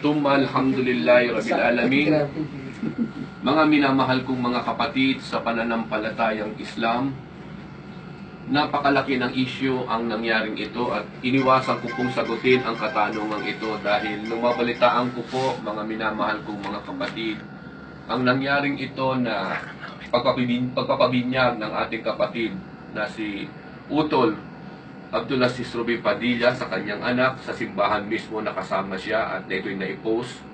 Tumma alhamdulillahi rabbil alamin. Mga minamahal kong mga kapatid sa pananampalatayang Islam, napakalaki ng isyu ang nangyaring ito at iniwasan ko pong sagutin ang katanungang ito dahil lumabalitaan ko po mga minamahal kong mga kapatid ang nangyaring ito na pagpapabin, pagpapabinyag ng ating kapatid na si Utol Abdullah Ruby Padilla sa kanyang anak sa simbahan mismo nakasama siya at ito'y na-post.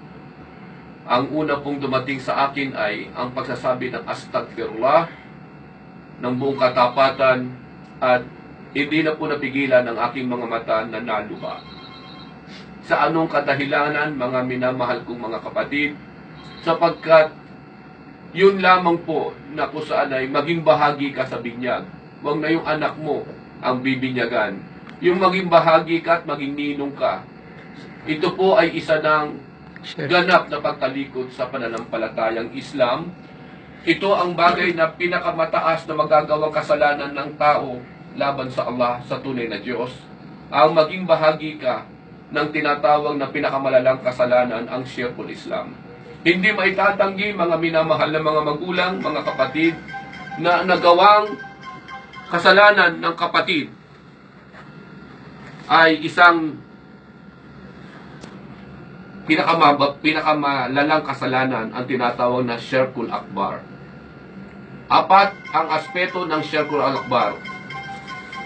Ang una pong dumating sa akin ay ang pagsasabi ng astagfirullah ng buong katapatan at hindi na po napigilan ng aking mga mata na naluha. Sa anong kadahilanan, mga minamahal kong mga kapatid, sapagkat yun lamang po na kung saan ay maging bahagi ka sa binyag. Huwag na yung anak mo ang bibinyagan. Yung maging bahagi ka at maging ninong ka. Ito po ay isa ng ganap na pagtalikod sa pananampalatayang Islam. Ito ang bagay na pinakamataas na magagawang kasalanan ng tao laban sa Allah, sa tunay na Diyos. Ang maging bahagi ka ng tinatawag na pinakamalalang kasalanan ang Shirkul Islam. Hindi maitatanggi mga minamahal na mga magulang, mga kapatid, na nagawang kasalanan ng kapatid ay isang pinakamaba, pinakamalalang kasalanan ang tinatawag na Shirkul Akbar. Apat ang aspeto ng Shirkul Akbar.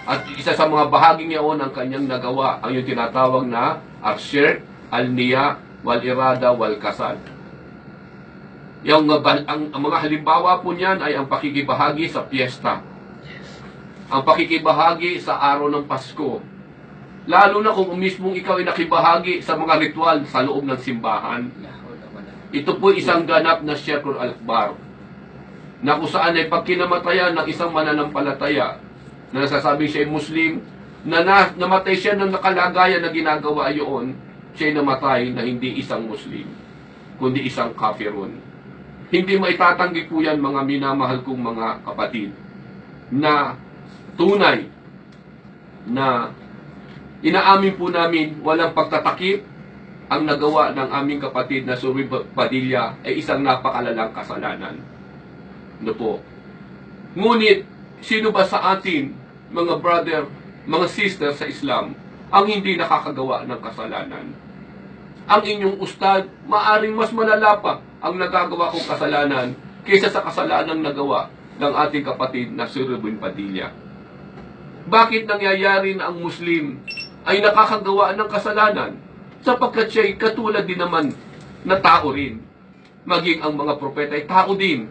At isa sa mga bahaging yaon ng kanyang nagawa ang yung tinatawag na Arshir, Al-Niya, Wal-Irada, Wal-Kasal. Yung, ang, ang mga halimbawa po niyan ay ang pakikibahagi sa piyesta. Ang pakikibahagi sa araw ng Pasko. Lalo na kung mismong ikaw ay nakibahagi sa mga ritual sa loob ng simbahan. Ito po isang ganap na Shirkul Al-Akbar na kung saan ay pagkinamatayan ng isang mananampalataya na nasasabi siya ay Muslim, na, na namatay siya ng nakalagayan na ginagawa yun, siya ay namatay na hindi isang Muslim, kundi isang kafirun. Hindi maitatanggi po yan mga minamahal kong mga kapatid na tunay na inaamin po namin walang pagtatakip ang nagawa ng aming kapatid na Suri Padilla ay isang napakalalang kasalanan. Ano po? Ngunit, sino ba sa atin, mga brother, mga sister sa Islam, ang hindi nakakagawa ng kasalanan? Ang inyong ustad, maaring mas malala pa ang nagagawa kong kasalanan kaysa sa kasalanang nagawa ng ating kapatid na Ruben Padilla. Bakit nangyayari na ang Muslim ay nakakagawa ng kasalanan? Sapagkat siya ay katulad din naman na tao rin. Maging ang mga propeta ay tao din.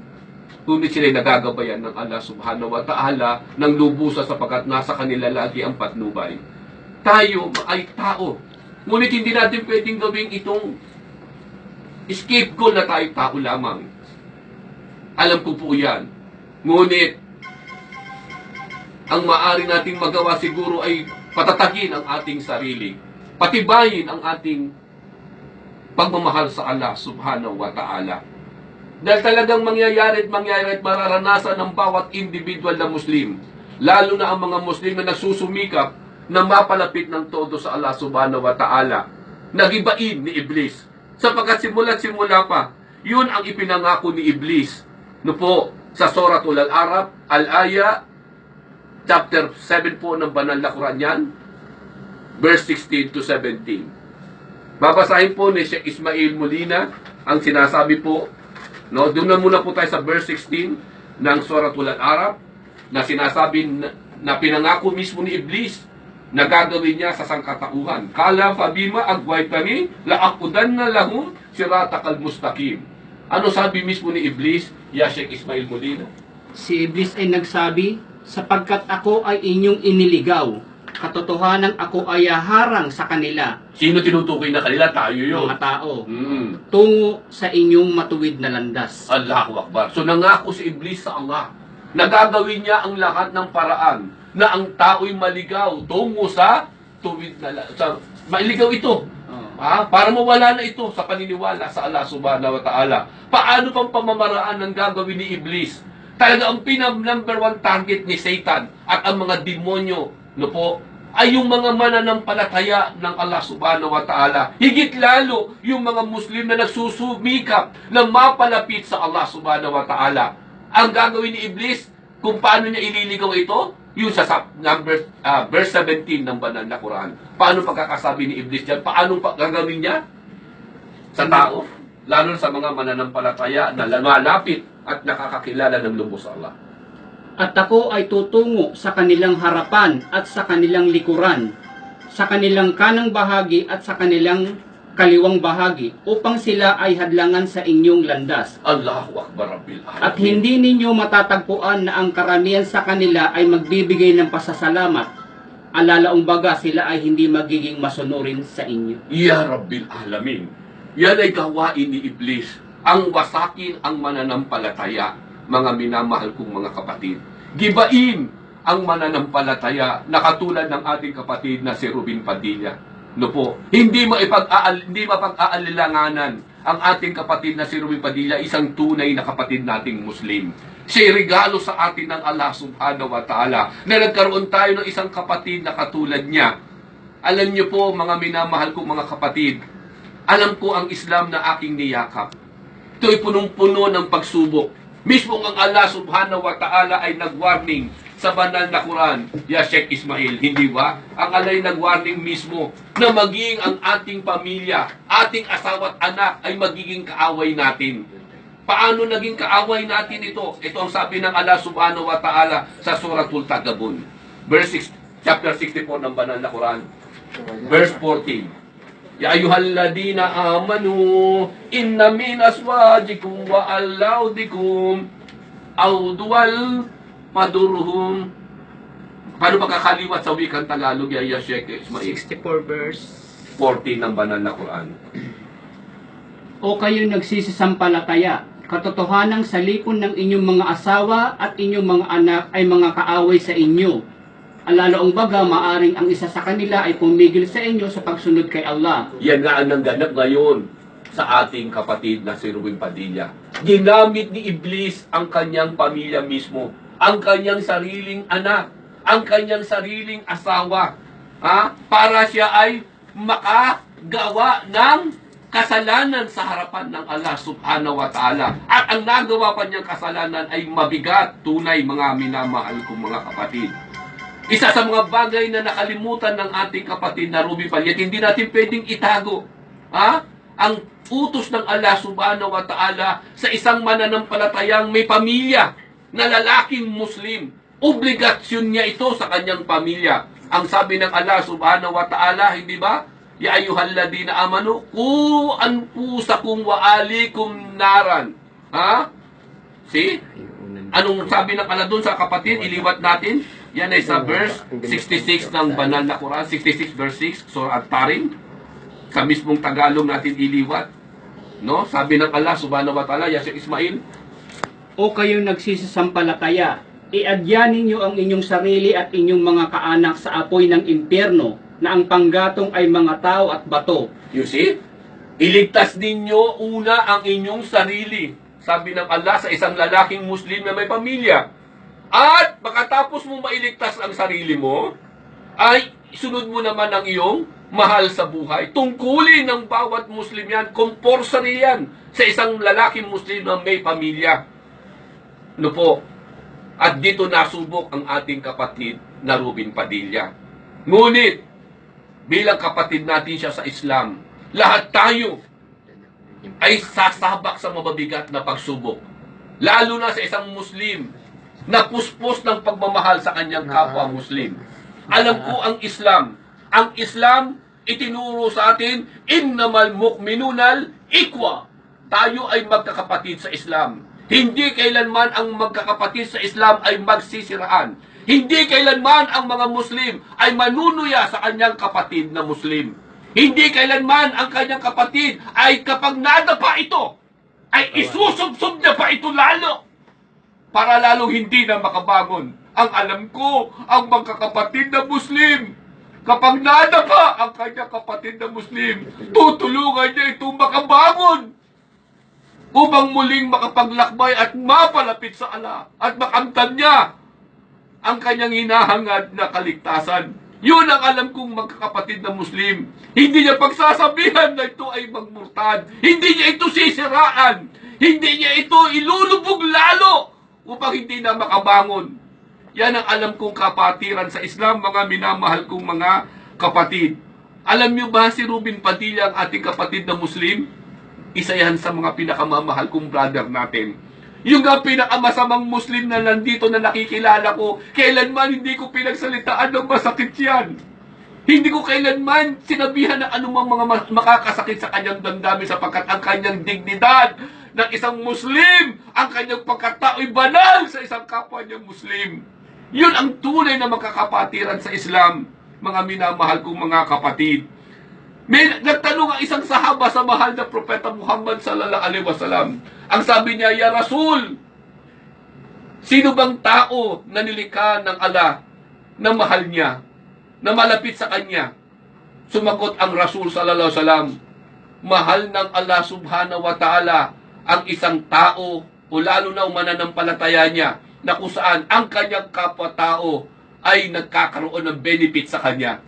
Ngunit sila'y nagagabayan ng Allah subhanahu wa ta'ala ng lubusa sapagkat nasa kanila lagi ang patnubay. Tayo ay tao. Ngunit hindi natin pwedeng gawing itong scapegoat na tayo tao lamang. Alam ko po yan. Ngunit, ang maaari nating magawa siguro ay patatakin ang ating sarili. Patibayin ang ating pagmamahal sa Allah subhanahu wa ta'ala. Dahil talagang mangyayari at mangyayari at mararanasan ng bawat individual na Muslim. Lalo na ang mga Muslim na nagsusumikap na mapalapit ng todo sa Allah subhanahu wa ta'ala. Nagibain ni Iblis. Sapagkat simula't simula pa, yun ang ipinangako ni Iblis. No po, sa Suratul Al-Arab, Al-Aya, chapter 7 po ng banal na Quran yan, verse 16 to 17. Babasahin po ni Sheikh Ismail Molina ang sinasabi po, no, doon na muna po tayo sa verse 16 ng Suratul Al-Arab na sinasabi na, na pinangako mismo ni Iblis na gagawin niya sa sangkatauhan. Kala fabima agwaytani laakudan na lahum siratakal mustaqim. Ano sabi mismo ni Iblis? Ya Sheikh Ismail Molina. Si Iblis ay nagsabi, sapagkat ako ay inyong iniligaw, katotohanan ako ay harang sa kanila, Sino tinutukoy na kanila? Tayo yun. mga tao, Mm. tungo sa inyong matuwid na landas. Allahu Akbar. So nangako si Iblis sa Allah na gagawin niya ang lahat ng paraan na ang tao'y maligaw tungo sa tuwid na sa mailigaw ito. Oh. Ha? Para mawala na ito sa paniniwala sa Allah subhanahu wa ta'ala. Paano pang pamamaraan ng gagawin ni Iblis? Talaga ang pinam number one target ni Satan at ang mga demonyo no po ay yung mga mananampalataya ng Allah subhanahu wa ta'ala. Higit lalo yung mga Muslim na nagsusumikap na mapalapit sa Allah subhanahu wa ta'ala. Ang gagawin ni Iblis, kung paano niya ililigaw ito, yung sa number, ah, verse 17 ng banal na Quran. Paano pagkakasabi ni Iblis dyan? Paano pa gagawin niya? Sa tao. Lalo sa mga mananampalataya na lumalapit at nakakakilala ng lubos sa Allah. At ako ay tutungo sa kanilang harapan at sa kanilang likuran, sa kanilang kanang bahagi at sa kanilang kaliwang bahagi, upang sila ay hadlangan sa inyong landas. Allahu Akbar Rabbil Alamin. At hindi ninyo matatagpuan na ang karamihan sa kanila ay magbibigay ng pasasalamat. Alalaong baga sila ay hindi magiging masunurin sa inyo. Ya Rabbil Alamin. Yan ay gawain ni Iblis. Ang wasakin ang mananampalataya, mga minamahal kong mga kapatid. Gibain ang mananampalataya na katulad ng ating kapatid na si Rubin Padilla. No po, hindi maipag-aal, hindi mapag-aalilanganan ang ating kapatid na si Rubin Padilla, isang tunay na kapatid nating Muslim. Siya regalo sa atin ng Allah subhanahu wa ta'ala na nagkaroon tayo ng isang kapatid na katulad niya. Alam niyo po, mga minamahal kong mga kapatid, alam ko ang Islam na aking niyakap. Ito'y punong-puno ng pagsubok. Mismo ang Allah subhanahu wa ta'ala ay nag-warning sa banal na Quran, ya Sheikh Ismail, hindi ba? Ang Allah ay nag-warning mismo na maging ang ating pamilya, ating asawa at anak ay magiging kaaway natin. Paano naging kaaway natin ito? Ito ang sabi ng Allah subhanahu wa ta'ala sa Suratul Tagabun. Verse 6, chapter 64 ng banal na Quran. Verse 14. يا أيها الذين آمنوا إن من أزواجكم وأولادكم أودوا مدرهم Paano pagkakaliwat sa wikang Tagalog, Yaya Sheikh Ismail? 64 verse 14 ng banal na Quran. O kayo nagsisisampalataya, katotohanang sa lipon ng inyong mga asawa at inyong mga anak ay mga kaaway sa inyo. Alalaong baga, maaring ang isa sa kanila ay pumigil sa inyo sa pagsunod kay Allah. Yan nga ang nangganap ngayon sa ating kapatid na si Ruben Padilla. Ginamit ni Iblis ang kanyang pamilya mismo, ang kanyang sariling anak, ang kanyang sariling asawa, ha? para siya ay makagawa ng kasalanan sa harapan ng Allah subhanahu wa ta'ala. At ang nagawa pa niyang kasalanan ay mabigat, tunay mga minamahal kong mga kapatid. Isa sa mga bagay na nakalimutan ng ating kapatid na Ruby Palyat, hindi natin pwedeng itago. Ha? Ang utos ng Allah subhanahu wa ta'ala sa isang mananampalatayang may pamilya na lalaking Muslim. Obligasyon niya ito sa kanyang pamilya. Ang sabi ng Allah subhanahu wa ta'ala, hindi ba? Ya ayyuhalladina amanu, ku anfusakum wa alikum naran. Ha? See? Anong sabi ng Allah doon sa kapatid? Iliwat natin. Yan ay sa verse 66 ng banal na Quran. 66 verse 6. Surah At-Tarim. Sa mismong Tagalog natin iliwat. No? Sabi ng Allah subhanahu wa ta'ala, Yasir Ismail, O kayo nagsisisampalataya, iadya ninyo ang inyong sarili at inyong mga kaanak sa apoy ng impyerno, na ang panggatong ay mga tao at bato. You see? Iligtas ninyo una ang inyong sarili. Sabi ng Allah sa isang lalaking Muslim na may pamilya. At pagkatapos mo mailigtas ang sarili mo, ay sunod mo naman ang iyong mahal sa buhay. Tungkulin ng bawat Muslim yan, compulsory yan sa isang lalaking Muslim na may pamilya. No po, at dito nasubok ang ating kapatid na Rubin Padilla. Ngunit, bilang kapatid natin siya sa Islam, lahat tayo ay sasabak sa mababigat na pagsubok. Lalo na sa isang Muslim na puspos ng pagmamahal sa kanyang kapwa Muslim. Alam ko ang Islam. Ang Islam itinuro sa atin, innamal mu'minunal ikwa. Tayo ay magkakapatid sa Islam. Hindi kailanman ang magkakapatid sa Islam ay magsisiraan. Hindi kailanman ang mga Muslim ay manunuya sa kanyang kapatid na Muslim. Hindi kailanman ang kanyang kapatid ay kapag nadapa ito, ay isusubsob niya pa ito lalo para lalong hindi na makabangon. Ang alam ko, ang magkakapatid na Muslim, kapag nadapa ang kanyang kapatid na Muslim, tutulungan niya itong makabangon upang muling makapaglakbay at mapalapit sa Allah at makamtan niya ang kanyang hinahangad na kaligtasan. Yun ang alam kong magkakapatid na Muslim. Hindi niya pagsasabihan na ito ay magmurtad. Hindi niya ito sisiraan. Hindi niya ito ilulubog lalo upang hindi na makabangon. Yan ang alam kong kapatiran sa Islam, mga minamahal kong mga kapatid. Alam niyo ba si Ruben Padilla ang ating kapatid na Muslim? Isa yan sa mga pinakamamahal kong brother natin. Yung nga pinakamasamang Muslim na nandito na nakikilala ko, kailanman hindi ko pinagsalitaan ng masakit yan. Hindi ko kailanman sinabihan ng anumang mga ma- makakasakit sa kanyang damdamin sapagkat ang kanyang dignidad ng isang Muslim, ang kanyang pagkatao'y banal sa isang kapwa niyang Muslim. Yun ang tunay na makakapatiran sa Islam, mga minamahal kong mga kapatid. May nagtanong ang isang sahaba sa mahal na propeta Muhammad sallallahu alaihi wasallam. Ang sabi niya, Ya Rasul, sino bang tao na nilikha ng Allah na mahal niya, na malapit sa kanya? Sumagot ang Rasul sallallahu alaihi wasallam, mahal ng Allah subhanahu wa ta'ala ang isang tao o lalo na mananampalataya niya na kung saan ang kanyang kapwa-tao ay nagkakaroon ng benefit sa kanya.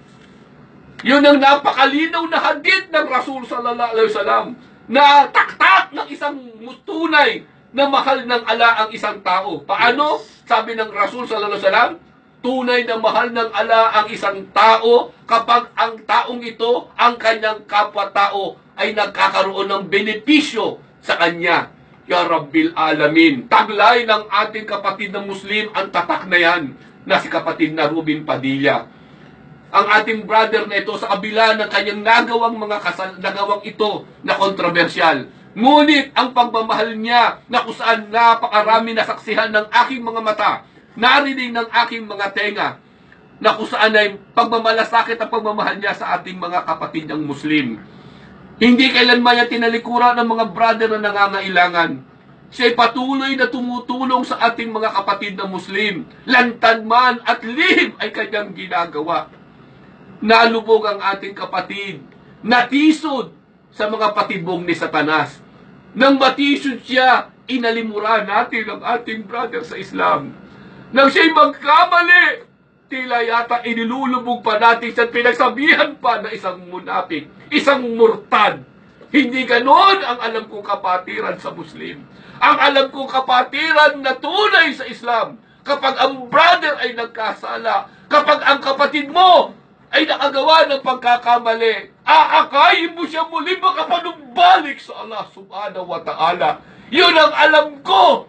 Yun ang napakalinaw na hadith ng Rasul sallallahu alaihi wasallam na taktak ng isang tunay na mahal ng ala ang isang tao. Paano? Sabi ng Rasul sallallahu alaihi wasallam, tunay na mahal ng ala ang isang tao kapag ang taong ito, ang kanyang kapwa-tao ay nagkakaroon ng benepisyo sa kanya. Ya Rabbil Alamin. Taglay ng ating kapatid na Muslim ang tatak na yan na si kapatid na Ruben Padilla ang ating brother na ito sa kabila ng kanyang nagawang mga kasal, nagawang ito na kontrobersyal. Ngunit ang pagmamahal niya na kung saan napakarami na saksihan ng aking mga mata, narinig ng aking mga tenga, na kung saan ay pagmamalasakit ang pagmamahal niya sa ating mga kapatid ng Muslim. Hindi kailanman niya tinalikuran ng mga brother na nangangailangan. Siya'y patuloy na tumutulong sa ating mga kapatid na Muslim. Lantan man at lihim ay kanyang ginagawa nalubog ang ating kapatid, natisod sa mga patibong ni Satanas. Nang matisod siya, inalimura natin ang ating brother sa Islam. Nang siya'y magkamali, tila yata inilulubog pa natin at pinagsabihan pa na isang munapik, isang murtad. Hindi ganon ang alam kong kapatiran sa Muslim. Ang alam kong kapatiran na tunay sa Islam, kapag ang brother ay nagkasala, kapag ang kapatid mo ay nakagawa ng pagkakamali, aakayin mo siya muli makapanumbalik sa Allah subhanahu wa ta'ala. Yun ang alam ko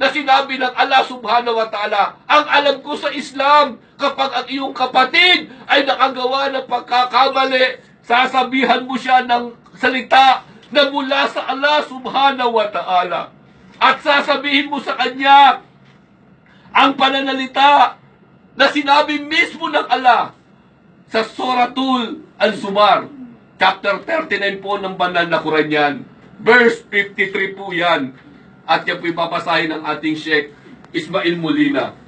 na sinabi ng Allah subhanahu wa ta'ala. Ang alam ko sa Islam, kapag ang iyong kapatid ay nakagawa ng pagkakamali, sasabihan mo siya ng salita na mula sa Allah subhanahu wa ta'ala. At sasabihin mo sa kanya ang pananalita na sinabi mismo ng Allah sa Suratul Al-Zumar, chapter 39 po ng banal na Quran yan. Verse 53 po yan. At yan po ipapasahin ng ating Sheikh Ismail Molina.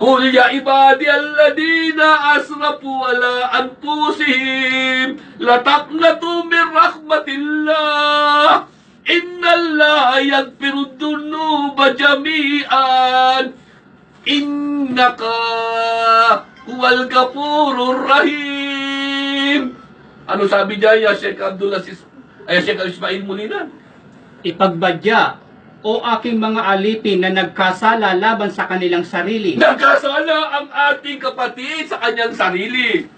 Qul ya ibadi alladina asrafu ala anfusihim lataqnatu min rahmatillah. Inna allaha yaghfiru dhunuba jami'an. Innaka huwal gafurur rahim. Ano sabi niya ya Sheikh Abdullah Sheikh Ismail Molina? Ipagbadya o aking mga alipin na nagkasala laban sa kanilang sarili. Nagkasala ang ating kapatid sa kanyang sarili.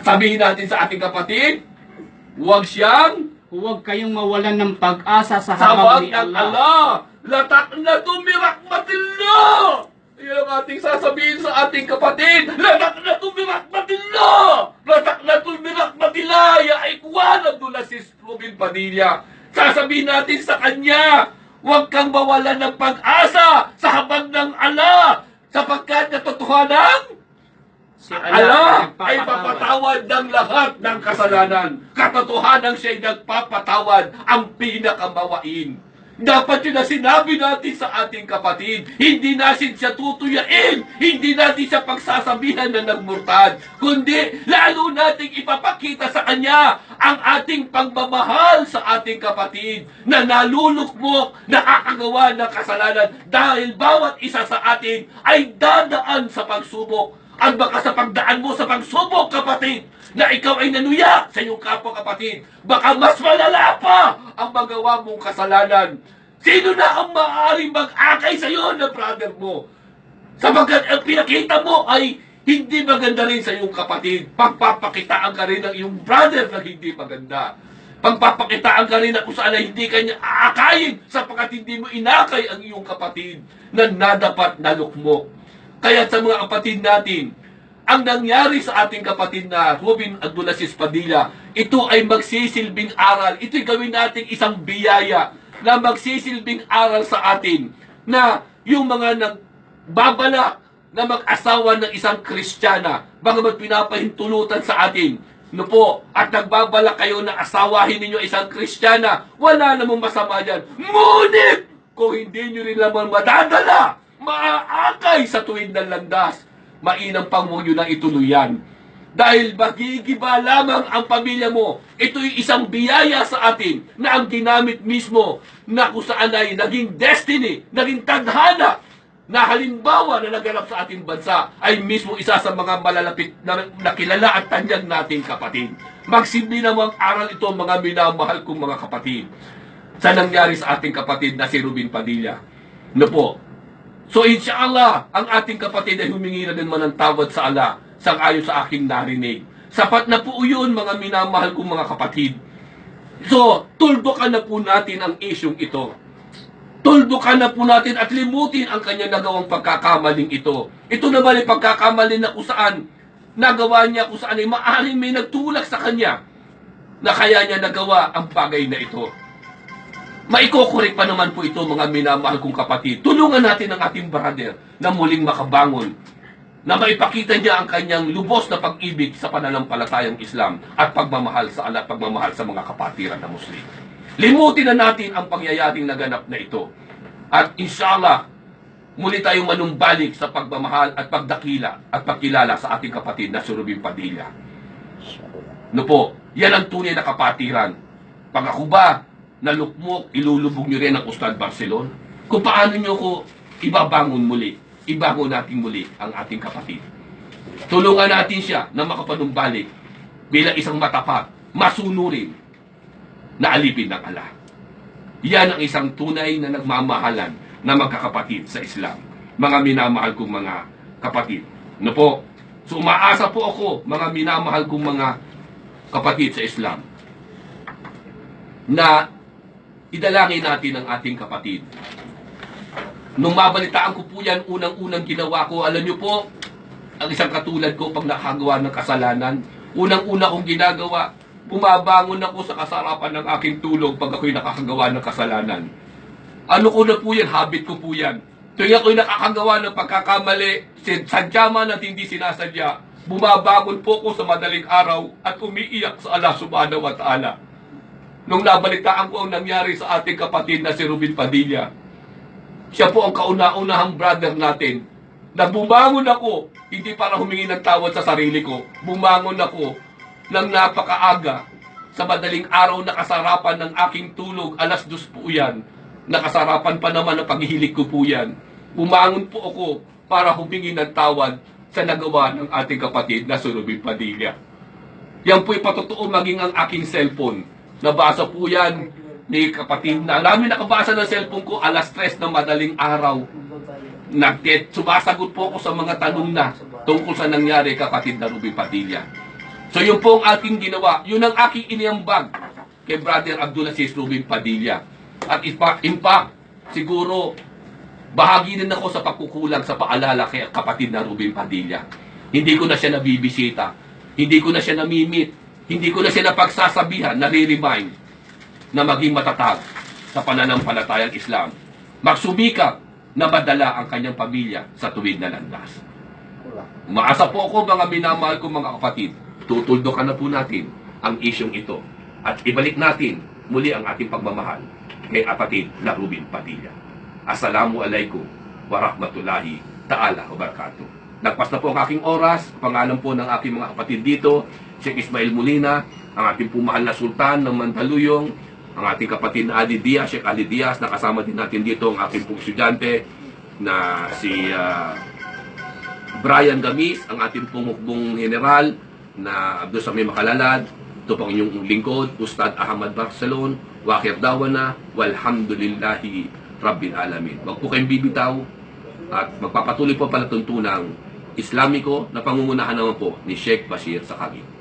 Sabihin natin sa ating kapatid, huwag siyang Huwag kayong mawalan ng pag-asa sa habag ni Allah. Allah. Latak na tumirakmatillah. Yan ang ating sasabihin sa ating kapatid. Latak na tumirakmatillah. Latak na tumirakmatillah. Ya ikwan Abdullah Sis Rubin Padilla. Sasabihin natin sa kanya, huwag kang mawalan ng pag-asa sa habag ng Allah sapagkat katotohanan Si Allah ay nagpapatawad. papatawad ng lahat ng kasalanan. Katotohanan siya'y nagpapatawad ang pinakamawain. Dapat yun na sinabi natin sa ating kapatid. Hindi natin siya tutuyain. Hindi natin siya pagsasabihan na nagmurtad. Kundi lalo nating ipapakita sa kanya ang ating pagmamahal sa ating kapatid na nalulukmok, nakakagawa ng kasalanan dahil bawat isa sa atin ay dadaan sa pagsubok At baka sa pagdaan mo sa pagsubok, kapatid, na ikaw ay nanuya sa iyong kapwa kapatid, baka mas malala pa ang magawa mong kasalanan. Sino na ang maaaring mag-akay sa iyo na brother mo? Sapagkat ang pinakita mo ay hindi maganda rin sa iyong kapatid. Pagpapakitaan ka rin ng iyong brother na hindi maganda. Pagpapakitaan ka rin na kung saan ay hindi kanya aakayin sapagkat hindi mo inakay ang iyong kapatid na nadapat na lukmok. Kaya sa mga kapatid natin, ang nangyari sa ating kapatid na Robin Abdulaziz Padilla, ito ay magsisilbing aral. Ito'y gawin nating isang biyaya na magsisilbing aral sa atin na yung mga nagbabala na mag-asawa ng isang Kristiyana, bagamat pinapahintulutan sa atin, no po, at nagbabala kayo na asawahin ninyo isang Kristiyana, wala namang masama dyan. Ngunit, kung hindi nyo rin naman madadala, maaakay sa tuwid ng landas, mainam pang huwag nyo na ituloy yan. Dahil magigiba lamang ang pamilya mo. Ito'y isang biyaya sa atin na ang ginamit mismo na kung saan ay naging destiny, naging tadhana na halimbawa na naganap sa ating bansa ay mismo isa sa mga malalapit na nakilala at tanyag nating kapatid. Magsimbi namang aral ito mga minamahal kong mga kapatid sa nangyari sa ating kapatid na si Rubin Padilla. No po. So inshallah, ang ating kapatid ay humingi na din man ng tawad sa Allah sang ayon sa aking narinig. Sapat na po yun mga minamahal kong mga kapatid. So, tuldukan na po natin ang isyong ito. Tuldukan na po natin at limutin ang kanyang nagawang pagkakamaling ito. Ito naman ay pagkakamali na kung saan nagawa niya kung saan ay maaaring may nagtulak sa kanya na kaya niya nagawa ang bagay na ito. Maikokorek pa naman po ito mga minamahal kong kapatid. Tulungan natin ang ating brother na muling makabangon na maipakita niya ang kanyang lubos na pag-ibig sa pananampalatayang Islam at pagmamahal sa Allah at pagmamahal sa mga kapatiran na Muslim. Limutin na natin ang pangyayaring naganap na ito. At inshallah, muli tayong manumbalik sa pagmamahal at pagdakila at pagkilala sa ating kapatid na si Rubin Padilla. No po, yan ang tunay na kapatiran. Pag ako ba nalukmok, ilulubog nyo rin ang Ustad Barcelon? Kung paano nyo ko ibabangon muli, ibangon natin muli ang ating kapatid. Tulungan natin siya na makapanumbalik bilang isang matapat, masunurin na alipin ng Allah. Yan ang isang tunay na nagmamahalan na magkakapatid sa Islam. Mga minamahal kong mga kapatid. No po? So umaasa po ako, mga minamahal kong mga kapatid sa Islam, na idalangin natin ang ating kapatid. Nung mabalitaan ko po yan, unang-unang ginawa ko, alam niyo po, ang isang katulad ko pag nakagawa ng kasalanan, unang-una kong ginagawa, bumabangon ako sa kasarapan ng aking tulog pag ako'y nakakagawa ng kasalanan. Ano ko na po yan, habit ko po yan. Tuwing ako'y nakakagawa ng pagkakamali, sadya man at hindi sinasadya, bumabangon po ko sa madaling araw at umiiyak sa Allah subhanahu wa ta'ala. Nung nabalitaan ko ang nangyari sa ating kapatid na si Rubin Padilla, siya po ang kauna-unahang brother natin na bumangon ako, hindi para humingi ng tawad sa sarili ko, bumangon ako ng napakaaga sa madaling araw na kasarapan ng aking tulog, alas dos po yan, nakasarapan pa naman ang paghihilig ko po yan. Bumangon po ako para humingi ng tawad sa nagawa ng ating kapatid na si Rubin Padilla. Yan po'y patotoo maging ang aking cellphone. Nabasa po yan ni kapatid na. Marami nakabasa ng cellphone ko alas 3 ng madaling araw. Nagtet, sumasagot po ako sa mga tanong na tungkol sa nangyari kapatid na Ruby Padilla. So yun po ang aking ginawa. Yun ang aking iniambag kay Brother Abdulaziz Rubin Padilla. At in siguro bahagi din ako sa pagkukulang sa paalala kay kapatid na Rubin Padilla. Hindi ko na siya nabibisita. Hindi ko na siya namimit. Hindi ko na siya napagsasabihan, nare-remind na maging matatag sa pananampalatayang Islam. Magsumikap na madala ang kanyang pamilya sa tuwid na landas. Umaasa po ako mga minamahal kong mga kapatid, tutuldokan na po natin ang isyong ito at ibalik natin muli ang ating pagmamahal kay kapatid na Rubin Padilla. Assalamu alaikum wa rahmatullahi ta'ala wa barakatuh. Nagpas na po ang aking oras, pangalan po ng aking mga kapatid dito, Sheikh Ismail Molina, ang ating pumahal na sultan ng Mandaluyong, ang ating kapatid na Ali Diaz, Sheikh Ali Diaz, nakasama din natin dito ang ating pong estudyante na si ah, Brian Gamis, ang ating pumukbong general na doon sa may makalalad. Ito po ang inyong lingkod, Ustad Ahmad Barcelon, Wakir Dawana, Walhamdulillahi Rabbil Alamin. Huwag po kayong bibitaw at magpapatuloy po palatuntunang Islamiko na pangungunahan naman po ni Sheikh Bashir Sakagi.